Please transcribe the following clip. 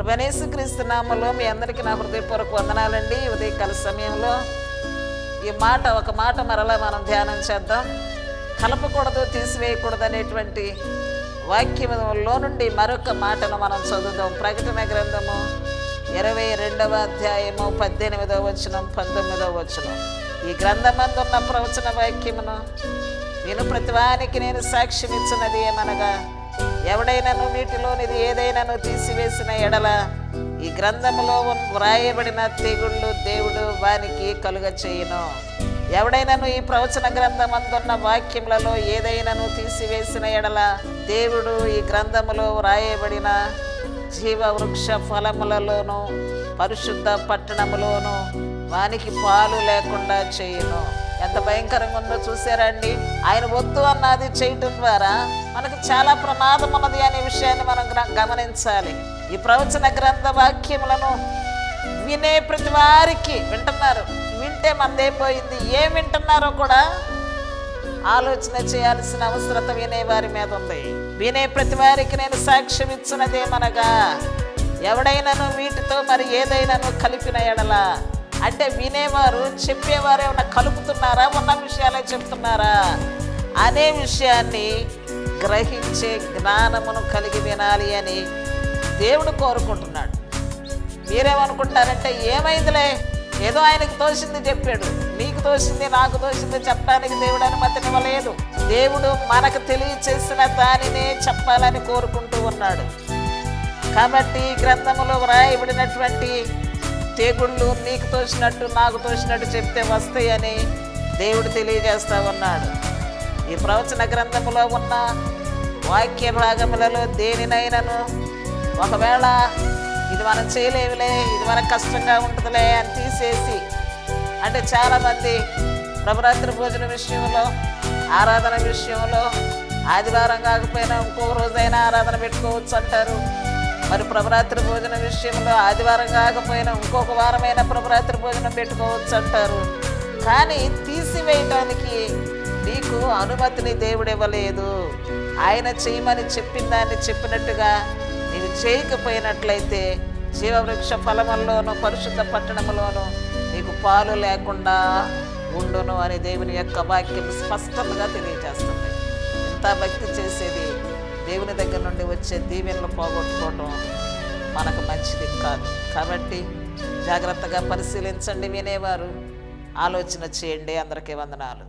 ప్రభనేసు క్రీస్తు నామంలో మీ అందరికీ నా హృదయపూర్వక వందనాలండి. ఈ ఉదయకాల సమయంలో ఈ మాట ఒక మాట మరలా మనం ధ్యానం చేద్దాం. కలపకూడదు తీసివేయకూడదు అనేటువంటి వాక్యంలో నుండి మరొక మాటను మనం చదువుదాం. ప్రకటన గ్రంథము ఇరవై రెండవ అధ్యాయము పద్దెనిమిదవ వచనం పంతొమ్మిదవ వచనం. ఈ గ్రంథమందున్న ప్రవచన వాక్యమును నేను ప్రతివానికి నేను సాక్ష్యం ఇచ్చినది ఏమనగా ఎవడైనాను వీటిలోనిది ఏదైనాను తీసివేసిన ఎడల ఈ గ్రంథములో వ్రాయబడిన తెగుళ్ళు దేవుడు వానికి కలుగ చేయును ఎవడైనాను ఈ ప్రవచన గ్రంథం అందున్న వాక్యములలో ఏదైనాను తీసివేసిన ఎడల దేవుడు ఈ గ్రంథములో వ్రాయబడిన జీవ వృక్ష ఫలములలోను పరిశుద్ధ పట్టణములోను వానికి పాలు లేకుండా చేయును. ఎంత భయంకరంగా ఉందో చూసారండి ఆయన వద్దు అన్నది చేయటం ద్వారా మనకు చాలా ప్రమాదం ఉన్నది అనే విషయాన్ని మనం గమనించాలి. ఈ ప్రవచన గ్రంథ వాక్యములను వినే ప్రతి వారికి వింటున్నారు. వింటే మందేపోయింది ఏం వింటున్నారో కూడా ఆలోచన చేయాల్సిన అవసరత వినేవారి మీద ఉంది. వినే ప్రతి వారికి నేను సాక్ష్యం ఇచ్చినదేమనగా ఎవడైనాను వీటితో మరి ఏదైనాను కలిపిన ఎడలా? అంటే వినేవారు చెప్పేవారు ఏమైనా కలుపుతున్నారా? ఉన్న విషయాలే చెప్తున్నారా? అనే విషయాన్ని గ్రహించే జ్ఞానమును కలిగి వినాలి అని దేవుడు కోరుకుంటున్నాడు. మీరేమనుకుంటారంటే ఏమైందిలే? ఏదో ఆయనకు తోసింది చెప్పాడు. నీకు తోసింది నాకు తోసింది చెప్పడానికి దేవుడు అనుమతినివ్వలేదు దేవుడు మనకు తెలియచేసిన దానినే చెప్పాలని కోరుకుంటూ ఉన్నాడు. కాబట్టి ఈ గ్రంథములో వ్రాయబడినటువంటి తెగుళ్ళు నీకు తోసినట్టు నాకు తోసినట్టు చెప్తే వస్తాయని దేవుడు తెలియజేస్తా ఉన్నాడు. ఈ ప్రవచన గ్రంథములో ఉన్న వాక్య భాగములలో దేనినైనాను? ఒకవేళ ఇది మనం చేయలేవులే ఇది మనకు కష్టంగా ఉంటుందిలే అని తీసేసి అంటే చాలామంది ప్రభరాత్రి భోజన విషయంలో ఆరాధన విషయంలో ఆదివారం కాకపోయినా ఇంకో రోజైనా ఆరాధన పెట్టుకోవచ్చు అంటారు. మరి ప్రభరాత్రి భోజన విషయంలో ఆదివారం కాకపోయినా ఇంకొక వారమైనా ప్రభరాత్రి భోజనం పెట్టుకోవచ్చు అంటారు. కానీ తీసివేయటానికి నీకు అనుమతిని దేవుడు ఇవ్వలేదు. ఆయన చేయమని చెప్పిన దాన్ని చెప్పినట్టుగా నీవు చేయకపోయినట్లయితే జీవవృక్ష ఫలముల్లోనూ పరిశుద్ధ పట్టణములోనూ నీకు పాలు లేకుండా ఉండును అని దేవుని యొక్క వాక్యం స్పష్టంగా తెలియజేస్తుంది. ఇంత భక్తి చేసేది దేవుని దగ్గర నుండి వచ్చే దీవెనలు పోగొట్టుకోవటం మనకు మంచిది కాదు. కాబట్టి జాగ్రత్తగా పరిశీలించండి వినేవారు. ఆలోచన చేయండి. అందరికీ వందనాలు.